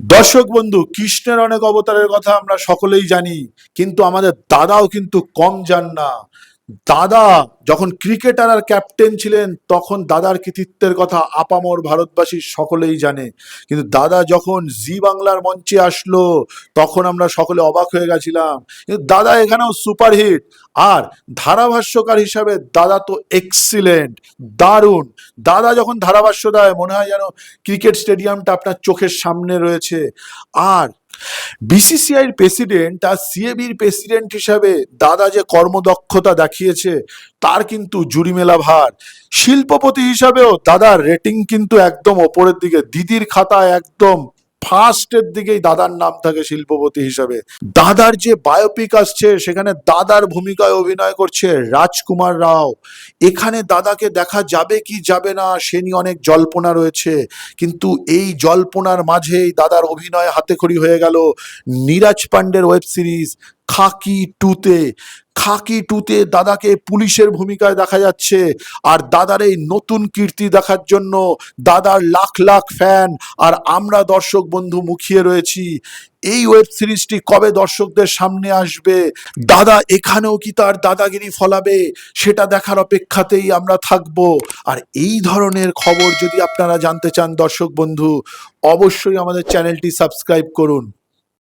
দর্শক বন্ধু, কৃষ্ণের অনেক অবতারের কথা আমরা সকলেই জানি, কিন্তু আমাদের দাদাও কিন্তু কম যান না। দাদা, যখন ক্রিকেটার আর ক্যাপ্টেন ছিলেন, তখন দাদার কৃতিত্বের কথা আপামর ভারতবাসীর সকলেই জানে। কিন্তু দাদা যখন জি বাংলার মঞ্চে আসলো, তখন আমরা সকলে অবাক হয়ে গেছিলাম। কিন্তু দাদা এখানেও সুপারহিট। আর ধারাভাষ্যকার হিসাবে দাদা তো এক্সিলেন্ট, দারুণ। দাদা যখন ধারাভাষ্য দেয়, মনে হয় যেন ক্রিকেট স্টেডিয়ামটা আপনার চোখের সামনে রয়েছে। আর বিসিসিআইর প্রেসিডেন্ট আর সিএবির প্রেসিডেন্ট হিসাবে দাদা যে কর্মদক্ষতা দেখিয়েছে, তার কিন্তু জুড়ি মেলা ভার। শিল্পপতি হিসাবেও দাদার রেটিং কিন্তু একদম ওপরের দিকে। দিদির খাতা একদম ফার্স্টের দিকেই দাদার নাম থাকে শিল্পপতি হিসাবে। দাদার যে বায়োপিক আসছে, সেখানে দাদার ভূমিকায় অভিনয় করছে রাজকুমার রাও। এখানে দাদাকে দেখা যাবে কি যাবে না, সে নিয়ে অনেক জল্পনা রয়েছে। কিন্তু এই জল্পনার মাঝেই দাদার অভিনয় হাতেখড়ি হয়ে গেল। নীরাজ পান্ডের ওয়েব সিরিজ খাকি টুতে। খাকি টুতে দাদাকে পুলিশের ভূমিকায় দেখা যাচ্ছে। আর দাদার এই নতুন কীর্তি দেখার জন্য দাদার লাখ লাখ ফ্যান আর আমরা দর্শক বন্ধু মুখিয়ে রয়েছি। এই ওয়েব সিরিজটি কবে দর্শকদের সামনে আসবে? দাদা এখানেও কি তার দাদাগিরি ফলাবে? সেটা দেখার অপেক্ষাতেই আমরা থাকব। আর এই ধরনের খবর যদি আপনারা জানতে চান দর্শক বন্ধু, অবশ্যই আমাদের চ্যানেলটি সাবস্ক্রাইব করুন।